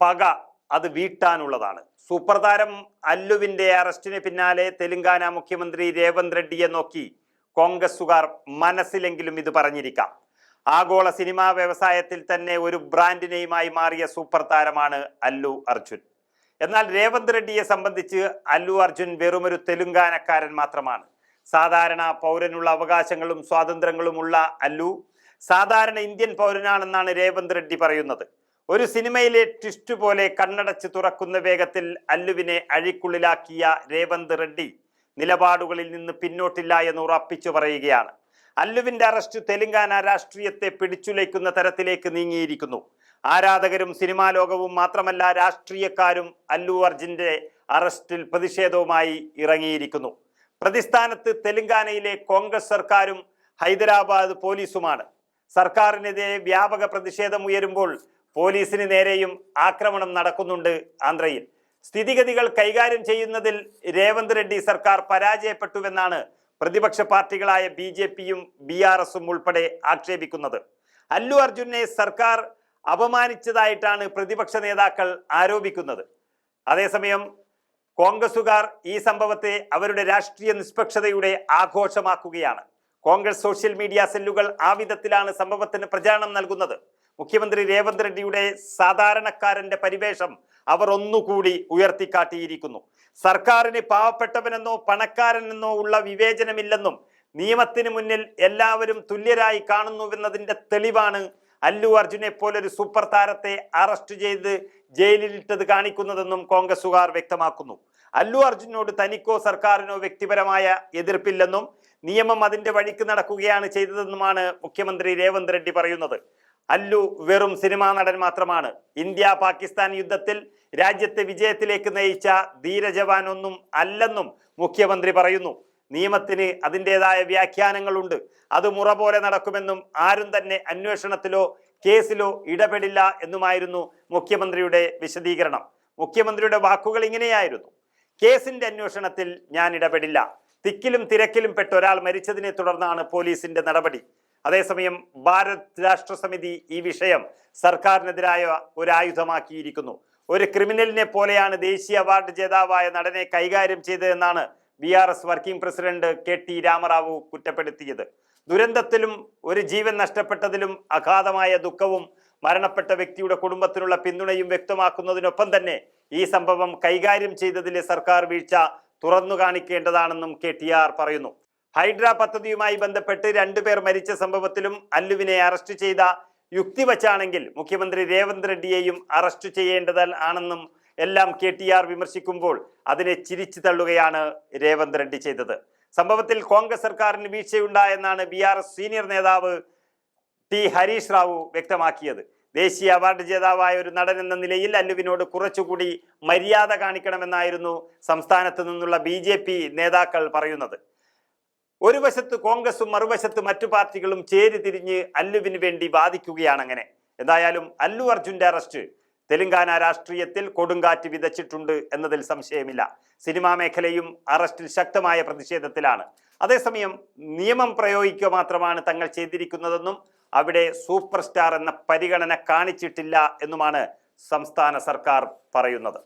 പക അത് വീട്ടാനുള്ളതാണ്. സൂപ്പർ താരം അല്ലുവിന്റെ അറസ്റ്റിന് പിന്നാലെ തെലങ്കാന മുഖ്യമന്ത്രി രേവന്ത് റെഡ്ഡിയെ നോക്കി കോൺഗ്രസുകാർ മനസ്സിലെങ്കിലും ഇത് പറഞ്ഞിരിക്കാം. ആഗോള സിനിമാ വ്യവസായത്തിൽ തന്നെ ഒരു ബ്രാൻഡ് നെയിമായി മാറിയ സൂപ്പർ താരമാണ് അല്ലു അർജുൻ. എന്നാൽ രേവന്ത് റെഡ്ഡിയെ സംബന്ധിച്ച് അല്ലു അർജുൻ വെറുമൊരു തെലുങ്കാനക്കാരൻ മാത്രമാണ്. സാധാരണ പൗരനുള്ള അവകാശങ്ങളും സ്വാതന്ത്ര്യങ്ങളുമുള്ള അല്ലു സാധാരണ ഇന്ത്യൻ പൗരനാണെന്നാണ് രേവന്ത് റെഡ്ഡി പറയുന്നത്. ഒരു സിനിമയിലെ ട്വിസ്റ്റ് പോലെ കണ്ണടച്ച് തുറക്കുന്ന വേഗത്തിൽ അല്ലുവിനെ അഴിക്കുള്ളിലാക്കിയ രേവന്ത് റെഡ്ഡി നിലപാടുകളിൽ നിന്ന് പിന്നോട്ടില്ല എന്ന് ഉറപ്പിച്ചു പറയുകയാണ്. അല്ലുവിന്റെ അറസ്റ്റ് തെലങ്കാന രാഷ്ട്രീയത്തെ പിടിച്ചുലയ്ക്കുന്ന തരത്തിലേക്ക് നീങ്ങിയിരിക്കുന്നു. ആരാധകരും സിനിമാ ലോകവും മാത്രമല്ല രാഷ്ട്രീയക്കാരും അല്ലു അർജുന്റെ അറസ്റ്റിൽ പ്രതിഷേധവുമായി ഇറങ്ങിയിരിക്കുന്നു. പ്രതിസ്ഥാനത്ത് തെലങ്കാനയിലെ കോൺഗ്രസ് സർക്കാരും ഹൈദരാബാദ് പോലീസുമാണ്. സർക്കാരിനെതിരെ വ്യാപക പ്രതിഷേധം ഉയരുമ്പോൾ പോലീസിന് നേരെയും ആക്രമണം നടക്കുന്നുണ്ട് ആന്ധ്രയിൽ. സ്ഥിതിഗതികൾ കൈകാര്യം ചെയ്യുന്നതിൽ രേവന്ത് റെഡ്ഡി സർക്കാർ പരാജയപ്പെട്ടുവെന്നാണ് പ്രതിപക്ഷ പാർട്ടികളായ ബി ജെ പിയും ബി ആർ എസും ഉൾപ്പെടെ ആക്ഷേപിക്കുന്നത്. അല്ലു അർജുനെ സർക്കാർ അപമാനിച്ചതായിട്ടാണ് പ്രതിപക്ഷ നേതാക്കൾ ആരോപിക്കുന്നത്. അതേസമയം കോൺഗ്രസുകാർ ഈ സംഭവത്തെ അവരുടെ രാഷ്ട്രീയ നിഷ്പക്ഷതയുടെ ആഘോഷമാക്കുകയാണ്. കോൺഗ്രസ് സോഷ്യൽ മീഡിയ സെല്ലുകൾ ആ വിധത്തിലാണ് സംഭവത്തിന് പ്രചാരണം നൽകുന്നത്. മുഖ്യമന്ത്രി രേവന്ത് റെഡ്ഡിയുടെ സാധാരണക്കാരന്റെ പരിവേഷം അവർ ഒന്നുകൂടി ഉയർത്തിക്കാട്ടിയിരിക്കുന്നു. സർക്കാരിന് പാവപ്പെട്ടവനെന്നോ പണക്കാരനെന്നോ ഉള്ള വിവേചനമില്ലെന്നും നിയമത്തിന് മുന്നിൽ എല്ലാവരും തുല്യരായി കാണുന്നുവെന്നതിന്റെ തെളിവാണ് അല്ലു അർജുനെ പോലൊരു സൂപ്പർ താരത്തെ അറസ്റ്റ് ചെയ്ത് ജയിലിലിട്ടത് കാണിക്കുന്നതെന്നും കോൺഗ്രസുകാർ വ്യക്തമാക്കുന്നു. അല്ലു അർജുനോട് തനിക്കോ സർക്കാരിനോ വ്യക്തിപരമായ എതിർപ്പില്ലെന്നും നിയമം അതിന്റെ വഴിക്ക് നടക്കുകയാണ് ചെയ്തതെന്നുമാണ് മുഖ്യമന്ത്രി രേവന്ത് റെഡ്ഡി പറയുന്നത്. അല്ലു വെറും സിനിമാ നടൻ മാത്രമാണ്. ഇന്ത്യ പാകിസ്ഥാൻ യുദ്ധത്തിൽ രാജ്യത്തെ വിജയത്തിലേക്ക് നയിച്ച ധീരജവാൻ ഒന്നും അല്ലെന്നും മുഖ്യമന്ത്രി പറയുന്നു. നിയമത്തിന് അതിന്റെതായ വ്യാഖ്യാനങ്ങളുണ്ട്. അത് മുറ പോലെ നടക്കുമെന്നും ആരും തന്നെ അന്വേഷണത്തിലോ കേസിലോ ഇടപെടില്ല എന്നുമായിരുന്നു മുഖ്യമന്ത്രിയുടെ വിശദീകരണം. മുഖ്യമന്ത്രിയുടെ വാക്കുകൾ ഇങ്ങനെയായിരുന്നു. കേസിന്റെ അന്വേഷണത്തിൽ ഞാൻ ഇടപെടില്ല. തിക്കിലും തിരക്കിലും പെട്ട് ഒരാൾ മരിച്ചതിനെ തുടർന്നാണ് പോലീസിന്റെ നടപടി. അതേസമയം ഭാരത് രാഷ്ട്ര സമിതി ഈ വിഷയം സർക്കാരിനെതിരായ ഒരു ആയുധമാക്കിയിരിക്കുന്നു. ഒരു ക്രിമിനലിനെ പോലെയാണ് ദേശീയ അവാർഡ് ജേതാവായ നടനെ കൈകാര്യം ചെയ്തതെന്നാണ് B R S working president K T Rama Rao കുറ്റപ്പെടുത്തിയത്. ദുരന്തത്തിലും ഒരു ജീവൻ നഷ്ടപ്പെട്ടതിലും അഗാധമായ ദുഃഖവും മരണപ്പെട്ട വ്യക്തിയുടെ കുടുംബത്തിനുള്ള പിന്തുണയും വ്യക്തമാക്കുന്നതിനൊപ്പം തന്നെ ഈ സംഭവം കൈകാര്യം ചെയ്തതിലെ സർക്കാർ വീഴ്ച തുറന്നു കാണിക്കേണ്ടതാണെന്നും കെ ടി ആർ പറയുന്നു. ഹൈഡ്ര പദ്ധതിയുമായി ബന്ധപ്പെട്ട് രണ്ടുപേർ മരിച്ച സംഭവത്തിലും അല്ലുവിനെ അറസ്റ്റ് ചെയ്ത യുക്തി വച്ചാണെങ്കിൽ മുഖ്യമന്ത്രി രേവന്ത് റെഡ്ഡിയെയും അറസ്റ്റ് ചെയ്യേണ്ടത് ആണെന്നും എല്ലാം കെ ടി ആർ വിമർശിക്കുമ്പോൾ അതിനെ ചിരിച്ചു തള്ളുകയാണ് രേവന്ത് റെഡ്ഡി ചെയ്തത്. സംഭവത്തിൽ കോൺഗ്രസ് സർക്കാരിന് വീഴ്ചയുണ്ടായെന്നാണ് ബി ആർ എസ് സീനിയർ നേതാവ് ടി ഹരീഷ് റാവു വ്യക്തമാക്കിയത്. ദേശീയ അവാർഡ് ജേതാവായ ഒരു നടൻ എന്ന നിലയിൽ അല്ലുവിനോട് കുറച്ചുകൂടി മര്യാദ കാണിക്കണമെന്നായിരുന്നു സംസ്ഥാനത്ത് നിന്നുള്ള ബി നേതാക്കൾ പറയുന്നത്. ഒരു വശത്ത് കോൺഗ്രസും മറുവശത്ത് മറ്റു പാർട്ടികളും ചേരി തിരിഞ്ഞ് അല്ലുവിന് വേണ്ടി വാദിക്കുകയാണ് അങ്ങനെ. എന്തായാലും അല്ലു അർജുന്റെ അറസ്റ്റ് തെലങ്കാന രാഷ്ട്രീയത്തിൽ കൊടുങ്കാറ്റ് വിതച്ചിട്ടുണ്ട് എന്നതിൽ സംശയമില്ല. സിനിമാ മേഖലയും അറസ്റ്റിൽ ശക്തമായ പ്രതിഷേധത്തിലാണ്. അതേസമയം നിയമം പ്രയോഗിക്കുക മാത്രമാണ് തങ്ങൾ ചെയ്തിരിക്കുന്നതെന്നും അവിടെ സൂപ്പർ സ്റ്റാർ എന്ന പരിഗണന കാണിച്ചിട്ടില്ല എന്നുമാണ് സംസ്ഥാന സർക്കാർ പറയുന്നത്.